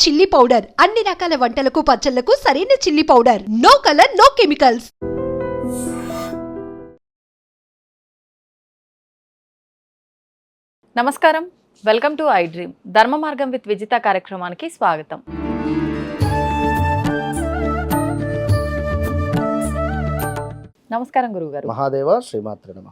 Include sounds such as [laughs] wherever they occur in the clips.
Chilli powder. అన్ని రకాల వంటలకు పచ్చళ్ళకు సరైన chilli powder. No colour no chemicals. నమస్కారం. Welcome to I dream. ధర్మ మార్గం విత్ విజిత కార్యక్రమానికి స్వాగతం. నమస్కారం గురుగారు మహాదేవ శ్రీమాత్ర నమ.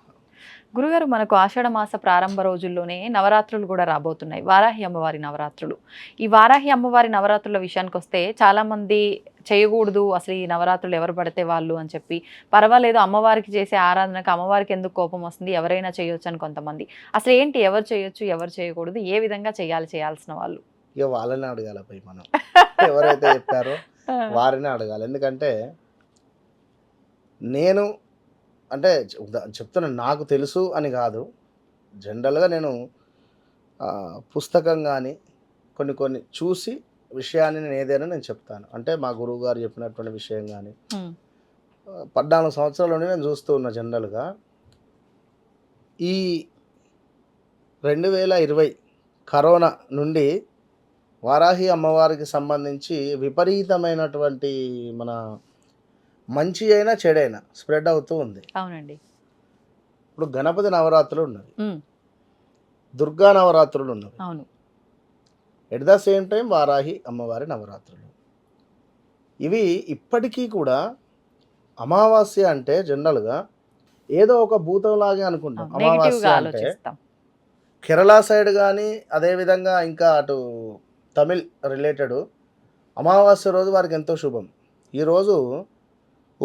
గురుగారు మనకు ఆషాఢ మాస ప్రారంభ రోజుల్లోనే నవరాత్రులు కూడా రాబోతున్నాయి. వారాహి అమ్మవారి నవరాత్రులు. ఈ వారాహి అమ్మవారి నవరాత్రుల విషయానికి వస్తే చాలా మంది చేయకూడదు అసలు ఈ నవరాత్రులు ఎవరు పడితే వాళ్ళు అని చెప్పి. పర్వాలేదు అమ్మవారికి చేసే ఆరాధనకు అమ్మవారికి ఎందుకు కోపం వస్తుంది ఎవరైనా చేయొచ్చు అని కొంతమంది. అసలు ఏంటి ఎవరు చేయొచ్చు ఎవరు చేయకూడదు ఏ విధంగా చేయాలి చేయాల్సిన వాళ్ళు? ఇక వాళ్ళని అడగాలి పోయి మనం. [laughs] ఎవరైతే చెప్పారో వారిని అడగాలి. ఎందుకంటే నేను అంటే చెప్తా- చెప్తున్నా నాకు తెలుసు అని కాదు. జనరల్గా నేను పుస్తకం కానీ కొన్ని కొన్ని చూసి విషయాన్ని నేను ఏదైనా నేను చెప్తాను. అంటే మా గురువు గారు చెప్పినటువంటి విషయం కానీ పద్నాలుగు సంవత్సరాల నుండి నేను చూస్తూ ఉన్నా జనరల్గా. ఈ రెండు వేల ఇరవై కరోనా నుండి వారాహి అమ్మవారికి సంబంధించి విపరీతమైనటువంటి మన మంచి అయినా చెడైనా స్ప్రెడ్ అవుతూ ఉంది. అవునండి. ఇప్పుడు గణపతి నవరాత్రులు ఉన్నవి. దుర్గా నవరాత్రులు ఉన్నవి. అవును. At the same time Varahi అమ్మవారి నవరాత్రులు. ఇవి ఇప్పటికీ కూడా అమావాస్య అంటే జనరల్గా ఏదో ఒక భూతంలాగే అనుకుంటాం. అమావాస్య అంటే కేరళ సైడ్ కానీ అదేవిధంగా ఇంకా అటు తమిళ్ రిలేటెడ్ అమావాస్య రోజు వారికి ఎంతో శుభం. ఈరోజు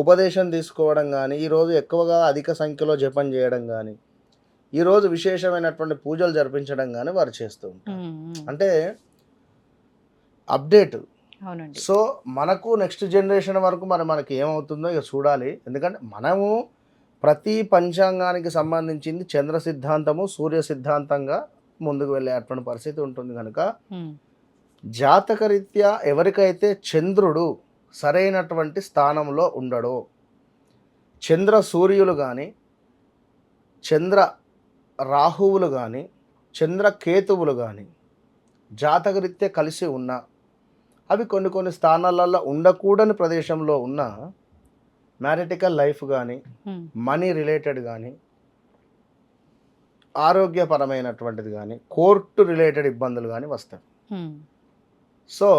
ఉపదేశం తీసుకోవడం కానీ ఈరోజు ఎక్కువగా అధిక సంఖ్యలో జపం చేయడం కానీ ఈరోజు విశేషమైనటువంటి పూజలు జరిపించడం కానీ వారు చేస్తూ ఉంటారు. అంటే అప్డేట్. సో మనకు నెక్స్ట్ జనరేషన్ వరకు మరి మనకి ఏమవుతుందో ఇక చూడాలి. ఎందుకంటే మనము ప్రతి పంచాంగానికి సంబంధించింది చంద్ర సిద్ధాంతము సూర్య సిద్ధాంతంగా ముందుకు వెళ్ళేటువంటి పరిస్థితి ఉంటుంది కనుక జాతకరీత్యా ఎవరికైతే చంద్రుడు సరైనటువంటి స్థానంలో ఉండడో. చంద్ర సూర్యులు కానీ చంద్ర రాహువులు కానీ చంద్ర కేతువులు కానీ జాతకరీత్యా కలిసి ఉన్న అవి కొన్ని కొన్ని స్థానాలలో ఉండకూడని ప్రదేశంలో ఉన్న మ్యారిటికల్ లైఫ్ కానీ మనీ రిలేటెడ్ కానీ ఆరోగ్యపరమైనటువంటిది కానీ కోర్టు రిలేటెడ్ ఇబ్బందులు కానీ వస్తాయి. సో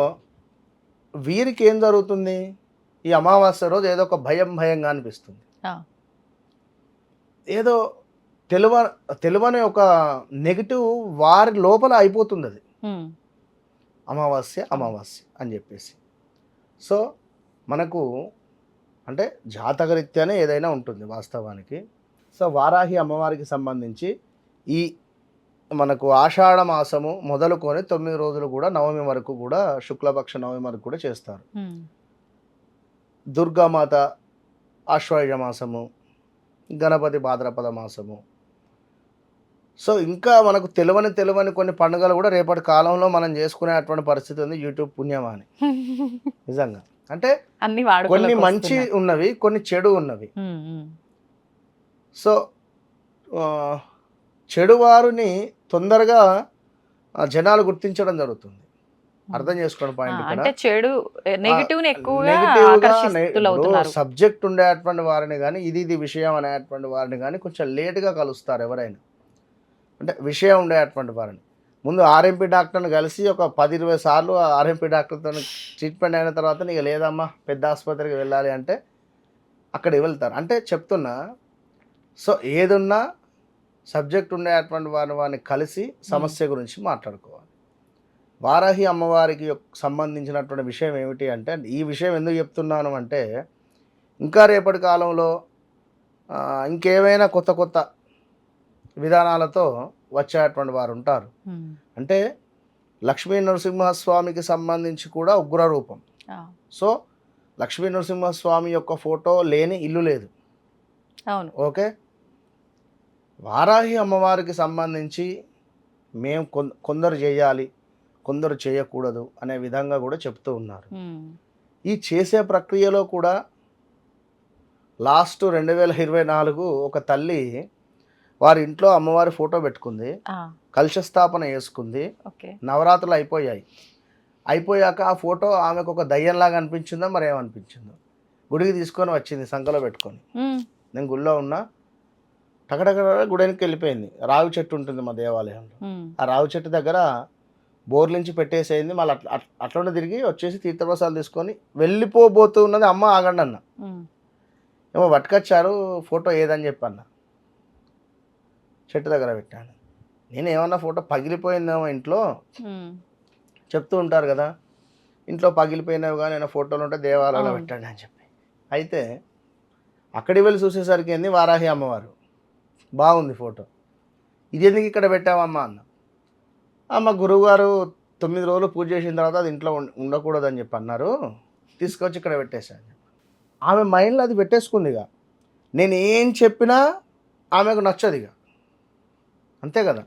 వీరికి ఏం జరుగుతుంది? ఈ అమావాస్య రోజు ఏదో ఒక భయం భయంగా అనిపిస్తుంది. ఏదో తెలువ తెలువని ఒక నెగిటివ్ వారి లోపల అయిపోతుంది అది అమావాస్య అమావాస్య అని చెప్పేసి. సో మనకు అంటే జాతకరీత్యానే ఏదైనా ఉంటుంది వాస్తవానికి. సో వారాహి అమ్మవారికి సంబంధించి ఈ మనకు ఆషాఢ మాసము మొదలుకొని తొమ్మిది రోజులు కూడా నవమి వరకు కూడా శుక్లపక్ష నవమి వరకు కూడా చేస్తారు. దుర్గామాత ఆశ్వయుజ మాసము గణపతి భాద్రపద మాసము. సో ఇంకా మనకు తెలియని తెలియని కొన్ని పండుగలు కూడా రేపటి కాలంలో మనం చేసుకునేటువంటి పరిస్థితి ఉంది యూట్యూబ్ పుణ్యమాని. [laughs] నిజంగా. అంటే అన్ని కొన్ని మంచి. ఉన్నవి కొన్ని చెడు ఉన్నవి. సో ఆ, చెడు వారిని తొందరగా ఆ, జనాలు గుర్తించడం జరుగుతుంది. అర్థం చేసుకోండి ఆ, పాయింట్ అంటే చెడు నెగిటివ్ ఎక్కువగా సబ్జెక్ట్ ఉండేటువంటి వారిని కానీ ఇది ఇది విషయం అనేటువంటి వారిని కానీ కొంచెం లేట్గా కలుస్తారు ఎవరైనా. అంటే విషయం ఉండేటువంటి వారిని. ముందు ఆర్ఎంపీ డాక్టర్ని కలిసి ఒక పది ఇరవై సార్లు ఆర్ఎంపీ డాక్టర్తో ట్రీట్మెంట్ అయిన తర్వాత నీకు లేదమ్మా పెద్ద ఆసుపత్రికి వెళ్ళాలి అంటే అక్కడికి వెళ్తారు. అంటే చెప్తున్నా సో ఏదున్నా సబ్జెక్ట్ ఉండేటువంటి వారిని వారిని కలిసి సమస్య గురించి మాట్లాడుకోవాలి. వారాహి అమ్మవారికి సంబంధించినటువంటి విషయం ఏమిటి అంటే ఈ విషయం ఎందుకు చెప్తున్నాను అంటే ఇంకా రేపటి కాలంలో ఇంకేమైనా కొత్త కొత్త విధానాలతో వచ్చేటువంటి వారు ఉంటారు. అంటే లక్ష్మీ నరసింహస్వామికి సంబంధించి కూడా ఉగ్ర రూపం. సో లక్ష్మీ నరసింహస్వామి యొక్క ఫోటో లేని ఇల్లు లేదు. అవును. ఓకే? వారాహి అమ్మవారికి సంబంధించి మేము కొందరు చేయాలి కొందరు చేయకూడదు అనే విధంగా కూడా చెప్తూ ఉన్నారు. ఈ చేసే ప్రక్రియలో కూడా లాస్ట్ రెండు వేల ఇరవై నాలుగు ఒక తల్లి వారి ఇంట్లో అమ్మవారి ఫోటో పెట్టుకుంది. ఆ, కలశ స్థాపన చేసుకుంది. ఓకే. నవరాత్రులు అయిపోయాయి. అయిపోయాక ఆ ఫోటో ఆమెకు ఒక దయ్యంలాగా అనిపించిందో మరి ఏమనిపించిందో. గుడికి తీసుకొని వచ్చింది సంకలో పెట్టుకొని. నేను గుడిలో ఉన్నా టకటక గుడికి వెళ్ళిపోయింది. రావి చెట్టు ఉంటుంది మా దేవాలయంలో. ఆ రావి చెట్టు దగ్గర బోర్లించి పెట్టేసేయింది. మళ్ళీ అట్లా అట్లా- అట్లనే తిరిగి వచ్చేసి తీర్థప్రసాదాలు తీసుకొని వెళ్ళిపోబోతూ ఉన్నది అమ్మ ఆగండి అన్న. ఏమో పట్టుకొచ్చారు ఫోటో ఏదని చెప్పన్న చెట్టు దగ్గర పెట్టాను. నేను ఏమన్నా ఫోటో పగిలిపోయిందేమో ఇంట్లో? చెప్తూ ఉంటారు కదా. ఇంట్లో పగిలిపోయినవి కానీ నేను ఫోటోలు ఉంటే దేవాలయంలో. పెట్టండి అని చెప్పి. అయితే అక్కడికి వెళ్ళి చూసేసరికి ఏంది? వారాహి అమ్మవారు. బాగుంది ఫోటో. ఇది ఎందుకు ఇక్కడ పెట్టావమ్మా అన్న. అమ్మ గురువుగారు తొమ్మిది రోజులు పూజ చేసిన తర్వాత అది ఇంట్లో ఉండకూడదని చెప్పి అన్నారు. తీసుకొచ్చి ఇక్కడ పెట్టేశాను ఆమె మైండ్లో అది పెట్టేసుకుంది ఇక నేను ఏం చెప్పినా ఆమెకు నచ్చదు ఇక అంతే కదా.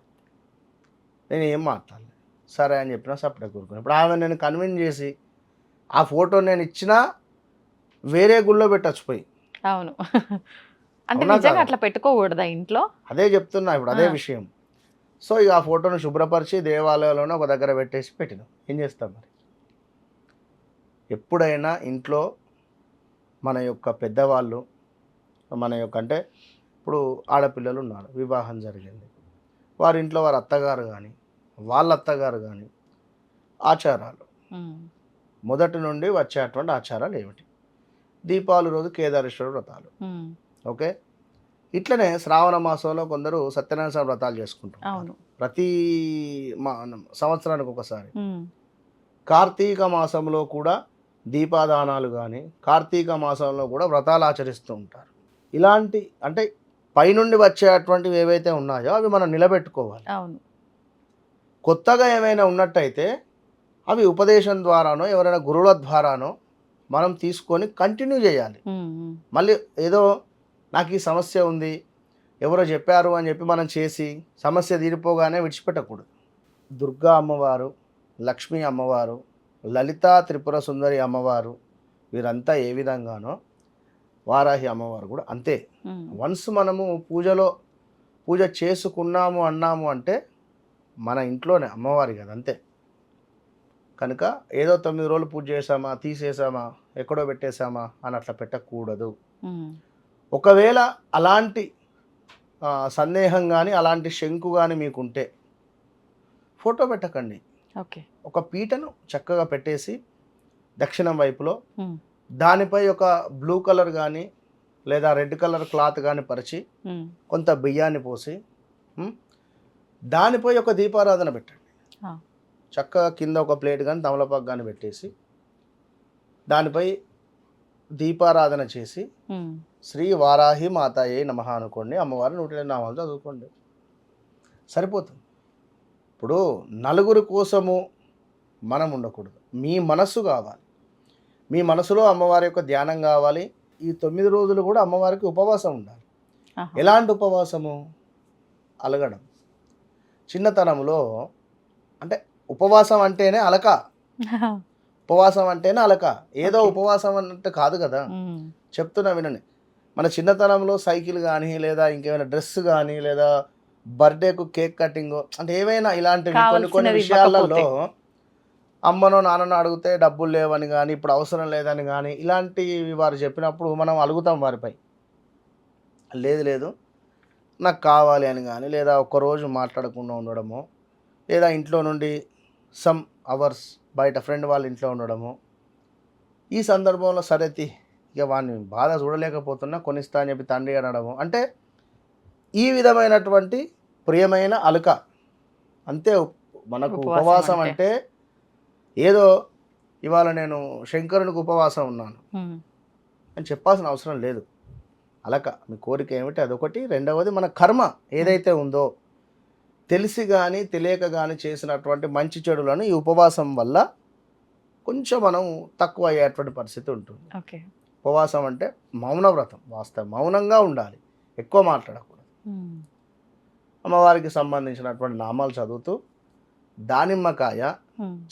నేను ఏం మాట్లాడలేదు సరే అని చెప్పినా సపరేట్ కూరుకుని ఇప్పుడు ఆమె నేను కన్విన్స్ చేసి ఆ ఫోటో నేను ఇచ్చినా వేరే గుళ్ళో పెట్టచ్చు పోయి. అవును. అంటే నిజంగా? అట్లా పెట్టుకోకూడదా ఇంట్లో? అదే చెప్తున్నా ఇప్పుడు అదే. విషయం. సో ఇక ఆ ఫోటోను శుభ్రపరిచి దేవాలయంలోనే ఒక దగ్గర పెట్టేసి పెట్టినాం. ఏం చేస్తాం మరి? ఎప్పుడైనా ఇంట్లో మన యొక్క పెద్దవాళ్ళు మన యొక్క అంటే ఇప్పుడు ఆడపిల్లలు ఉన్నారు వివాహం జరిగింది. వారి ఇంట్లో వారి అత్తగారు కానీ వాళ్ళ అత్తగారు కానీ ఆచారాలు. మొదటి నుండి వచ్చేటువంటి ఆచారాలు ఏమిటి? దీపావళి రోజు కేదారేశ్వర వ్రతాలు. ఓకే? ఇట్లనే శ్రావణ మాసంలో కొందరు సత్యనారాయణ స్వామి వ్రతాలు చేసుకుంటారు. అవును. ప్రతి మా సంవత్సరానికి ఒకసారి. కార్తీక మాసంలో కూడా దీపాదానాలు కానీ కార్తీక మాసంలో కూడా వ్రతాలు ఆచరిస్తూ ఉంటారు. ఇలాంటి అంటే పైనుండి వచ్చేటువంటివి ఏవైతే ఉన్నాయో అవి మనం నిలబెట్టుకోవాలి. అవును. కొత్తగా ఏమైనా ఉన్నట్టయితే అవి ఉపదేశం ద్వారానో ఎవరైనా గురువుల ద్వారానో మనం తీసుకొని కంటిన్యూ చేయాలి. మళ్ళీ ఏదో నాకు ఈ సమస్య ఉంది ఎవరో చెప్పారు అని చెప్పి మనం చేసి సమస్య తీరిపోగానే విడిచిపెట్టకూడదు. దుర్గా అమ్మవారు లక్ష్మీ అమ్మవారు లలితా త్రిపుర సుందరి అమ్మవారు వీరంతా ఏ విధంగానో వారాహి అమ్మవారు కూడా అంతే. వన్స్ మనము పూజలో పూజ చేసుకున్నాము అన్నాము అంటే మన ఇంట్లోనే అమ్మవారి కదా అంతే. కనుక ఏదో తొమ్మిది రోజులు పూజ చేసామా తీసేసామా ఎక్కడో పెట్టేసామా అని అట్లా పెట్టకూడదు. ఒకవేళ అలాంటి సందేహం కానీ అలాంటి శంకు కానీ మీకుంటే ఫోటో పెట్టకండి. ఓకే. ఒక పీటను చక్కగా పెట్టేసి దక్షిణం వైపులో దానిపై ఒక బ్లూ కలర్ కానీ లేదా రెడ్ కలర్ క్లాత్ కానీ పరిచి కొంత బియ్యాన్ని పోసి దానిపై ఒక దీపారాధన పెట్టండి. చక్కగా కింద ఒక ప్లేట్ కానీ తమలపాకు కానీ పెట్టేసి దానిపై దీపారాధన చేసి శ్రీ వారాహి మాతాయే నమః అనుకోండి. అమ్మవారి నూట ఎనిమిది నామాలు చదువుకోండి. సరిపోతుంది. ఇప్పుడు నలుగురు కోసము మనం ఉండకూడదు. మీ మనస్సు కావాలి. మీ మనసులో అమ్మవారి యొక్క ధ్యానం కావాలి. ఈ తొమ్మిది రోజులు కూడా అమ్మవారికి ఉపవాసం ఉండాలి. ఎలాంటి ఉపవాసము? అలగడం. చిన్నతనంలో అంటే ఉపవాసం అంటేనే అలక. ఉపవాసం అంటేనే అలక. ఏదో. ఉపవాసం అన్నట్టు కాదు కదా. చెప్తున్నా వినండి. మన చిన్నతనంలో సైకిల్ కానీ లేదా ఇంకేమైనా డ్రెస్ కానీ లేదా బర్త్డేకు కేక్ కటింగ్ అంటే ఏమైనా ఇలాంటివి కొన్ని కొన్ని విషయాలలో. అమ్మనో నాన్ననో అడిగితే డబ్బులు లేవని కానీ ఇప్పుడు అవసరం లేదని కానీ ఇలాంటివి వారు చెప్పినప్పుడు మనం అలుగుతాం వారిపై. లేదు లేదు. నాకు కావాలి అని కానీ లేదా ఒక్కరోజు మాట్లాడకుండా ఉండడము లేదా ఇంట్లో నుండి సమ్ అవర్స్ బయట ఫ్రెండ్ వాళ్ళ ఇంట్లో ఉండడము. ఈ సందర్భంలో సరేతి ఇక వాడిని బాధ చూడలేకపోతున్నా కొనిస్తా అని చెప్పి తండ్రి అనడము. అంటే ఈ విధమైనటువంటి ప్రియమైన అలుక అంతే మనకు ఉపవాసం అంటే. ఏదో ఇవాళ నేను శంకరునికి ఉపవాసం ఉన్నాను. అని చెప్పాల్సిన అవసరం లేదు. అలక మీ కోరిక ఏమిటి? అదొకటి. రెండవది మన కర్మ ఏదైతే ఉందో తెలిసి కానీ తెలియక కానీ చేసినటువంటి మంచి చెడులను ఈ ఉపవాసం వల్ల కొంచెం మనం తక్కువ అయ్యేటువంటి పరిస్థితి ఉంటుంది. ఓకే. ఉపవాసం అంటే మౌన వ్రతం. వాస్తవం మౌనంగా ఉండాలి. ఎక్కువ మాట్లాడకూడదు. అమ్మవారికి సంబంధించినటువంటి నామాలు చదువుతూ దానిమ్మకాయ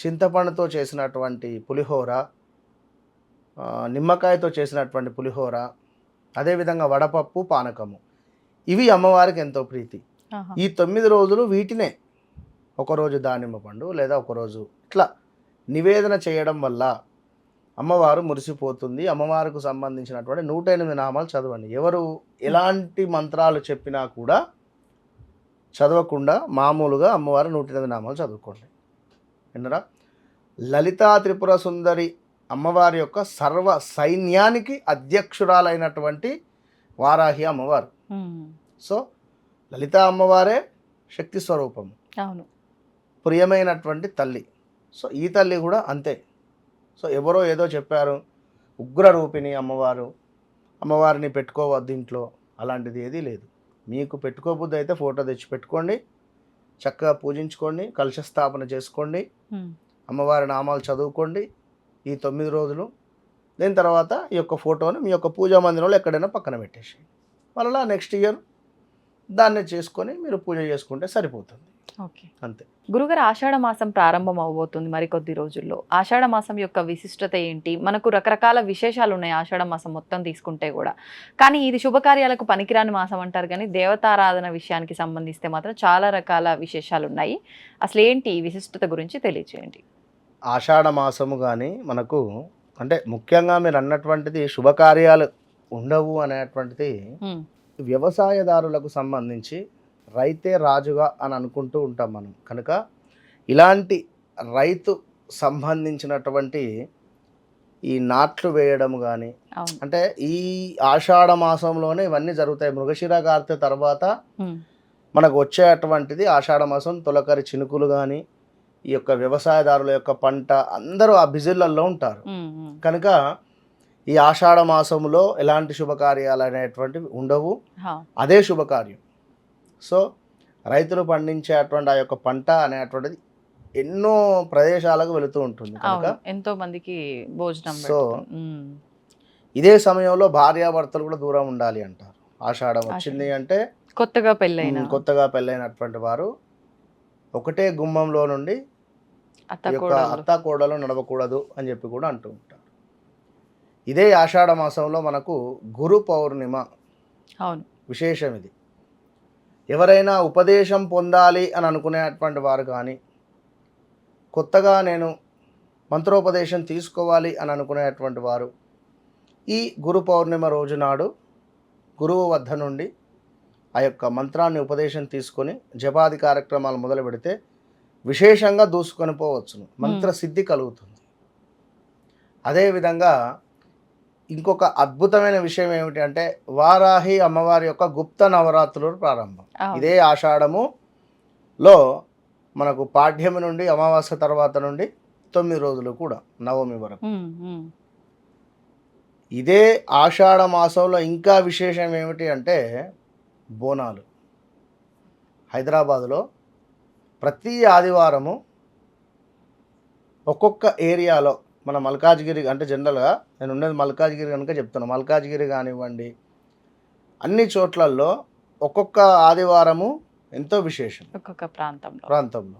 చింతపండుతో చేసినటువంటి పులిహోర నిమ్మకాయతో చేసినటువంటి పులిహోర అదేవిధంగా వడపప్పు పానకము. ఇవి అమ్మవారికి ఎంతో ప్రీతి. ఈ తొమ్మిది రోజులు వీటినే ఒకరోజు దానిమ్మ పండు లేదా ఒకరోజు ఇట్లా నివేదన చేయడం వల్ల అమ్మవారు మురిసిపోతుంది. అమ్మవారికి సంబంధించినటువంటి నూట ఎనిమిది నామాలు చదవండి. ఎవరు ఎలాంటి మంత్రాలు చెప్పినా కూడా చదవకుండా మామూలుగా అమ్మవారు నూట ఎనిమిది నామాలు చదువుకోండి. విన్నరా? లలితా త్రిపుర సుందరి అమ్మవారి యొక్క సర్వ సైన్యానికి అధ్యక్షురాలైనటువంటి వారాహి అమ్మవారు. సో లలిత అమ్మవారే శక్తి స్వరూపం అవును. ప్రియమైనటువంటి తల్లి. సో ఈ తల్లి కూడా అంతే. సో ఎవరో ఏదో చెప్పారు ఉగ్ర రూపిణి అమ్మవారు అమ్మవారిని పెట్టుకోవద్దు ఇంట్లో అలాంటిది ఏదీ లేదు. మీకు పెట్టుకోబుద్ది అయితే ఫోటో తెచ్చి పెట్టుకోండి చక్కగా పూజించుకోండి కలశ స్థాపన చేసుకోండి అమ్మవారి నామాలు చదువుకోండి ఈ తొమ్మిది రోజులు. దీని తర్వాత ఈ యొక్క ఫోటోని మీ యొక్క పూజా మందిరంలో ఎక్కడైనా పక్కన పెట్టేసి మళ్ళీ నెక్స్ట్ ఇయర్ దాన్ని చేసుకొని మీరు పూజ చేసుకుంటే సరిపోతుంది. ఓకే. అంతే. గురుగారు ఆషాఢ మాసం ప్రారంభం అవబోతుంది మరికొద్ది రోజుల్లో. ఆషాఢ మాసం యొక్క విశిష్టత ఏంటి? మనకు రకరకాల విశేషాలు ఉన్నాయి ఆషాఢ మాసం మొత్తం తీసుకుంటే కూడా. కానీ ఇది శుభకార్యాలకు పనికిరాని మాసం అంటారు కానీ దేవతారాధన విషయానికి సంబంధిస్తే మాత్రం చాలా రకాల విశేషాలు ఉన్నాయి. అసలు ఏంటి ఈ విశిష్టత గురించి తెలియజేయండి ఆషాఢ మాసము కానీ మనకు అంటే ముఖ్యంగా మీరు అన్నటువంటిది శుభకార్యాలు ఉండవు అనేటువంటిది వ్యవసాయదారులకు సంబంధించి రైతే రాజుగా అని అనుకుంటూ ఉంటాం మనం. కనుక ఇలాంటి రైతు సంబంధించినటువంటి ఈ నాట్లు వేయడం కానీ అంటే ఈ ఆషాఢ మాసంలోనే ఇవన్నీ జరుగుతాయి. మృగశిర కార్తె తర్వాత మనకు వచ్చేటువంటిది ఆషాఢ మాసం తొలకరి చినుకులు కానీ ఈ యొక్క వ్యవసాయదారుల యొక్క పంట అందరూ ఆ బిజిళ్ళలో ఉంటారు. కనుక ఈ ఆషాఢ మాసంలో ఎలాంటి శుభకార్యాలు అనేటువంటివి ఉండవు. అదే శుభకార్యం. సో రైతులు పండించేటువంటి ఆ యొక్క పంట అనేటువంటిది ఎన్నో ప్రదేశాలకు వెళుతూ ఉంటుంది ఎంతో మందికి భోజనం సో, ఇదే సమయంలో భార్యాభర్తలు కూడా దూరం ఉండాలి అంటారు. ఆషాఢం వచ్చింది అంటే కొత్తగా పెళ్ళైన కొత్తగా పెళ్ళైనటువంటి వారు ఒకటే గుమ్మంలో నుండి అత్త కోడలు నడవకూడదు అని చెప్పి కూడా అంటూ ఉంటారు. ఇదే ఆషాఢ మాసంలో మనకు గురు పౌర్ణిమ అవును. విశేషం ఇది. ఎవరైనా ఉపదేశం పొందాలి అని అనుకునేటువంటి వారు కానీ కొత్తగా నేను మంత్రోపదేశం తీసుకోవాలి అని అనుకునేటువంటి వారు ఈ గురు పౌర్ణిమ రోజు నాడు గురువు వద్ద నుండి ఆ యొక్క మంత్రాన్ని ఉపదేశం తీసుకొని జపాది కార్యక్రమాలు మొదలు పెడితే విశేషంగా దూసుకొని పోవచ్చును. మంత్రసిద్ధి కలుగుతుంది. అదేవిధంగా ఇంకొక అద్భుతమైన విషయం ఏమిటి అంటే వారాహి అమ్మవారి యొక్క గుప్త నవరాత్రులు ప్రారంభం. ఇదే ఆషాఢములో మనకు పాఠ్యము నుండి అమావాస్య తర్వాత నుండి తొమ్మిది రోజులు కూడా నవమి వరకు. ఇదే ఆషాఢ మాసంలో ఇంకా విశేషం ఏమిటి అంటే బోనాలు. హైదరాబాదులో ప్రతి ఆదివారము ఒక్కొక్క ఏరియాలో మన మల్కాజ్గిరి అంటే జనరల్గా నేను ఉండేది మల్కాజ్గిరి కనుక చెప్తున్నాను మల్కాజ్గిరి కానివ్వండి అన్ని చోట్లల్లో ఒక్కొక్క ఆదివారము ఎంతో విశేషం. ఒక్కొక్క ప్రాంతంలో. ప్రాంతంలో.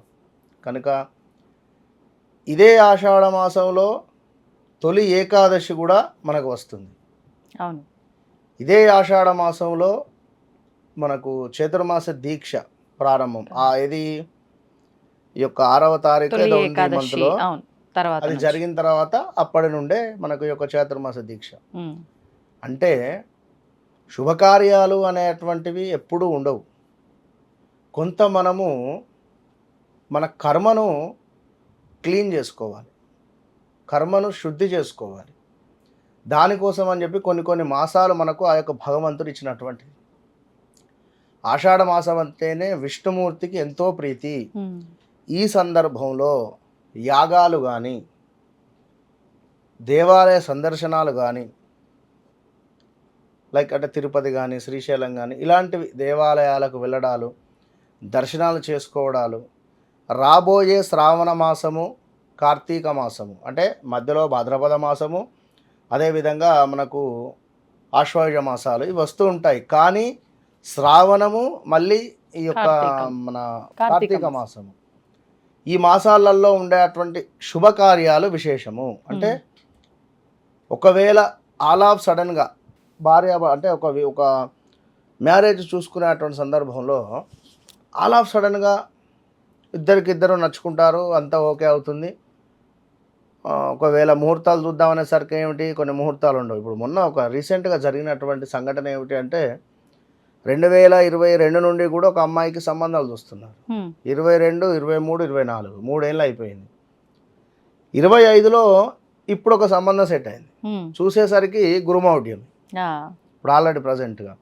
కనుక ఇదే ఆషాఢ మాసంలో తొలి ఏకాదశి కూడా మనకు వస్తుంది. అవును. ఇదే ఆషాఢ మాసంలో మనకు చతుర్మాస దీక్ష ప్రారంభం. ఆ ఇది ఈ యొక్క ఆరవ తారీఖు మంత్లో అవును. తర్వాత అది. జరిగిన తర్వాత అప్పటి నుండే మనకు యొక్క చాతుర్మాస దీక్ష. అంటే శుభకార్యాలు అనేటువంటివి ఎప్పుడూ ఉండవు. కొంత మనము మన కర్మను క్లీన్ చేసుకోవాలి. కర్మను శుద్ధి చేసుకోవాలి. దానికోసం అని చెప్పి కొన్ని కొన్ని మాసాలు మనకు ఆ యొక్క భగవంతుడు ఇచ్చినటువంటిది ఆషాఢ మాసం అంటేనే విష్ణుమూర్తికి ఎంతో ప్రీతి. ఈ సందర్భంలో యాగాలు కానీ దేవాలయ సందర్శనాలు కానీ లైక్ అంటే తిరుపతి కానీ శ్రీశైలం కానీ ఇలాంటివి దేవాలయాలకు వెళ్ళడాలు దర్శనాలు చేసుకోవడాలు రాబోయే శ్రావణ మాసము కార్తీక మాసము అంటే మధ్యలో భాద్రపద మాసము అదేవిధంగా మనకు ఆశ్వయుజ మాసాలు ఇవి వస్తూ ఉంటాయి కానీ శ్రావణము మళ్ళీ ఈ యొక్క. మన కార్తీక కార్తీక మాసం. మాసము ఈ మాసాలలో ఉండేటువంటి శుభకార్యాలు విశేషము. అంటే ఒకవేళ ఆల్ ఆఫ్ సడన్గా భార్య అంటే ఒక ఒక మ్యారేజ్ చూసుకునేటువంటి సందర్భంలో ఆల్ ఆఫ్ సడన్గా ఇద్దరికిద్దరు నచ్చుకుంటారు అంతా ఓకే అవుతుంది. ఒకవేళ ముహూర్తాలు చూద్దామనేసరికి ఏమిటి? కొన్ని ముహూర్తాలు ఉండవు. ఇప్పుడు మొన్న ఒక రీసెంట్గా జరిగినటువంటి సంఘటన ఏమిటి అంటే రెండు వేల ఇరవై రెండు నుండి కూడా ఒక అమ్మాయికి సంబంధాలు చూస్తున్నారు. ఇరవై రెండు ఇరవై మూడు ఇరవై నాలుగు మూడేళ్ళు అయిపోయింది. ఇరవై ఐదులో ఇప్పుడు ఒక సంబంధం సెట్ అయింది. చూసేసరికి గురుమౌఢ్యం. ఇప్పుడు ఆల్రెడీ ప్రజెంట్గా.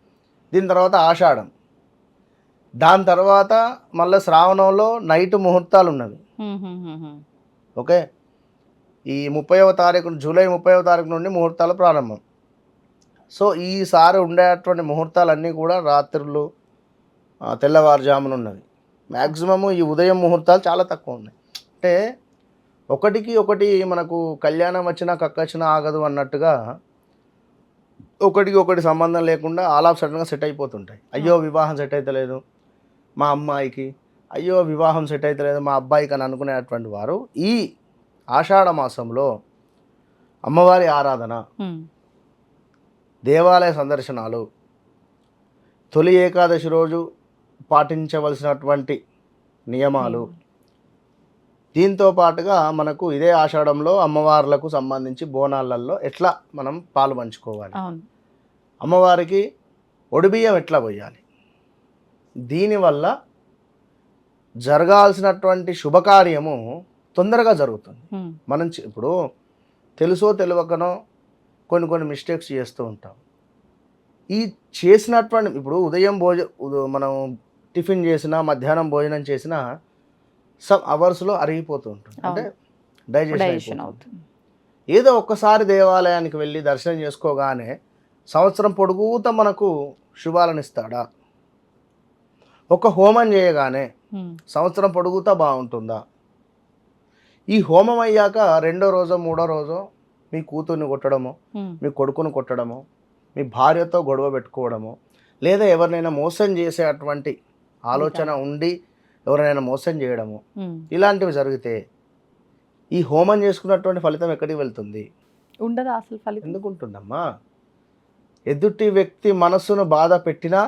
దీని తర్వాత ఆషాఢం. దాని తర్వాత మళ్ళీ శ్రావణంలో నైట్ ముహూర్తాలు ఉన్నవి. ఓకే? ఈ ముప్పైవ తారీఖు జూలై ముప్పైవ తారీఖు నుండి ముహూర్తాలు ప్రారంభం. సో ఈసారి ఉండేటువంటి ముహూర్తాలన్నీ కూడా రాత్రులు తెల్లవారుజామున ఉన్నవి. మ్యాక్సిమము ఈ ఉదయం ముహూర్తాలు చాలా తక్కువ ఉన్నాయి. అంటే ఒకటికి ఒకటి మనకు కళ్యాణం వచ్చినా కక్కచ్చినా ఆగదు అన్నట్టుగా ఒకటికి ఒకటి సంబంధం లేకుండా ఆల్ ఆఫ్ సడన్గా సెట్ అయిపోతుంటాయి. అయ్యో వివాహం సెట్ అవుతలేదు మా అమ్మాయికి. అయ్యో వివాహం సెట్ అవుతలేదు మా అబ్బాయికి అని అనుకునేటువంటి వారు ఈ ఆషాఢ మాసంలో అమ్మవారి ఆరాధన దేవాలయ సందర్శనాలు. తొలి ఏకాదశి రోజు పాటించవలసినటువంటి నియమాలు. దీంతో పాటుగా మనకు ఇదే ఆషాఢంలో అమ్మవార్లకు సంబంధించి బోనాలలో ఎట్లా మనం పాలు పంచుకోవాలి? అమ్మవారికి ఒడిబియ్యం ఎట్లా పోయాలి? దీనివల్ల జరగాల్సినటువంటి శుభకార్యము తొందరగా జరుగుతుంది. మనం ఇప్పుడు తెలుసో తెలియకనో కొన్ని కొన్ని మిస్టేక్స్ చేస్తూ ఉంటాం. ఈ చేసినటువంటి ఇప్పుడు ఉదయం భోజ మనం టిఫిన్ చేసినా మధ్యాహ్నం భోజనం చేసినా సమ్ అవర్స్లో అరిగిపోతూ ఉంటుంది. అంటే డైజెషన్. అవుతుంది. ఏదో ఒక్కసారి దేవాలయానికి వెళ్ళి దర్శనం చేసుకోగానే సంవత్సరం పొడుగుతా మనకు శుభాలను ఇస్తాడా? ఒక హోమం చేయగానే సంవత్సరం పొడుగుతా బాగుంటుందా? ఈ హోమం అయ్యాక రెండో రోజో మూడో రోజో మీ కూతుర్ని కొట్టడము మీ కొడుకుని కొట్టడము మీ భార్యతో గొడవ పెట్టుకోవడము లేదా ఎవరినైనా మోసం చేసేటువంటి ఆలోచన ఉండి ఎవరినైనా మోసం చేయడము. ఇలాంటివి జరిగితే ఈ హోమం చేసుకున్నటువంటి ఫలితం ఎక్కడికి వెళ్తుంది? ఉండదా అసలు ఫలితం? ఎందుకు ఉంటుందమ్మా? ఎదుటి వ్యక్తి మనస్సును బాధ పెట్టినా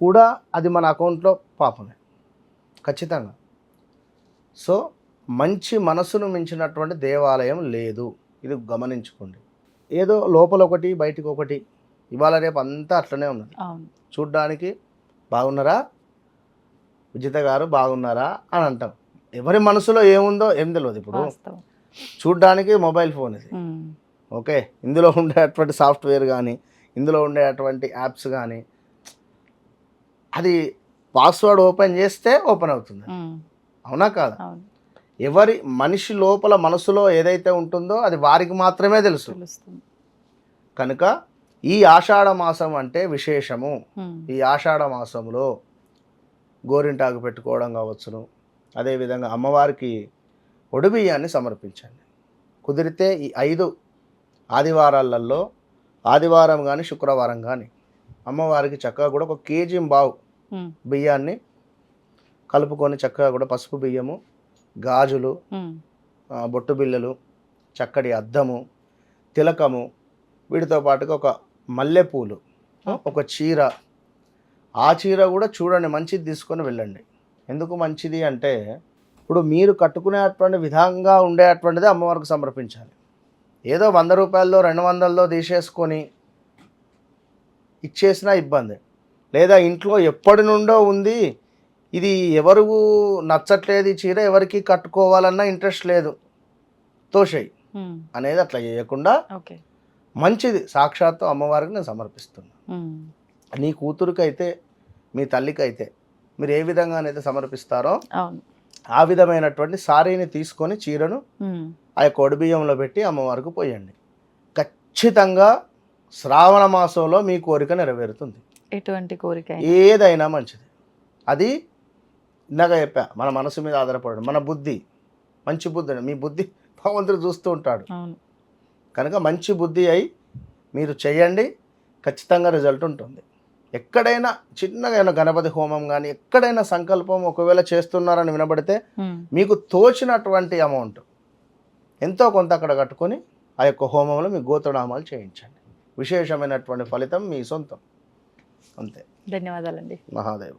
కూడా అది మన అకౌంట్లో పాపమే. ఖచ్చితంగా. సో మంచి మనసును మించినటువంటి దేవాలయం లేదు. ఇది గమనించుకోండి. ఏదో లోపల ఒకటి బయటికి ఒకటి ఇవాళ రేపు అంతా అట్లనే ఉన్నది. చూడ్డానికి బాగున్నారా? విజిత గారు బాగున్నారా? అని అంటాం. ఎవరి మనసులో ఏముందో ఏం తెలియదు ఇప్పుడు. చూడ్డానికి మొబైల్ ఫోన్ ఇది. ఓకే. ఇందులో ఉండేటువంటి సాఫ్ట్వేర్ కానీ ఇందులో ఉండేటువంటి యాప్స్ కానీ అది పాస్వర్డ్ ఓపెన్ చేస్తే ఓపెన్ అవుతుంది. అవునా కాదా? ఎవరి మనిషి లోపల మనసులో ఏదైతే ఉంటుందో అది వారికి మాత్రమే తెలుసు. కనుక ఈ ఆషాఢ మాసం అంటే విశేషము. ఈ ఆషాఢ మాసంలో గోరింటాకు పెట్టుకోవడం కావచ్చును. అదేవిధంగా అమ్మవారికి ఒడిబియ్యాన్ని సమర్పించండి. కుదిరితే ఈ ఐదు ఆదివారాలలో ఆదివారం కానీ శుక్రవారం కానీ అమ్మవారికి చక్కగా కూడా ఒక కేజీ బావు బియ్యాన్ని కలుపుకొని చక్కగా కూడా పసుపు బియ్యము గాజులు బొట్టు బిళ్ళలు చక్కటి అద్దము తిలకము వీటితో పాటుగా ఒక మల్లెపూలు ఒక చీర. ఆ చీర కూడా చూడండి మంచిది తీసుకొని వెళ్ళండి. ఎందుకు మంచిది అంటే ఇప్పుడు మీరు కట్టుకునేటువంటి విధంగా ఉండేటువంటిది అమ్మవారికి సమర్పించాలి. ఏదో వంద రూపాయల్లో రెండు వందల్లో తీసేసుకొని ఇచ్చేసినా ఇబ్బంది. లేదా ఇంట్లో ఎప్పటి నుండో ఉంది ఇది ఎవరు నచ్చట్లేదు ఈ చీర ఎవరికి కట్టుకోవాలన్నా ఇంట్రెస్ట్ లేదు. తోషయ్ అనేది అట్లా చేయకుండా మంచిది. సాక్షాత్తు అమ్మవారికి నేను సమర్పిస్తున్నాను నీ కూతురికైతే మీ తల్లికైతే మీరు ఏ విధంగానైతే సమర్పిస్తారో ఆ విధమైనటువంటి సారీని తీసుకొని చీరను ఆ యొక్క ఒడిబియ్యంలో పెట్టి అమ్మవారికి పోయండి. ఖచ్చితంగా శ్రావణ మాసంలో మీ కోరిక నెరవేరుతుంది. ఎటువంటి కోరిక. ఏదైనా మంచిది. అది ఇందాక చెప్పా మన మనసు మీద ఆధారపడడం మన బుద్ధి మంచి బుద్ధి మీ బుద్ధి [laughs] భగవంతుడు చూస్తూ ఉంటాడు. కనుక మంచి బుద్ధి అయి మీరు చేయండి ఖచ్చితంగా రిజల్ట్ ఉంటుంది. ఎక్కడైనా చిన్నగా ఏమైనా గణపతి హోమం కానీ ఎక్కడైనా సంకల్పం ఒకవేళ చేస్తున్నారని వినబడితే మీకు తోచినటువంటి అమౌంట్ ఎంతో కొంత అక్కడ కట్టుకొని ఆ యొక్క హోమంలో మీ గోత్రనామాలు చేయించండి. విశేషమైనటువంటి ఫలితం మీ సొంతం. అంతే. ధన్యవాదాలండి. మహాదేవ.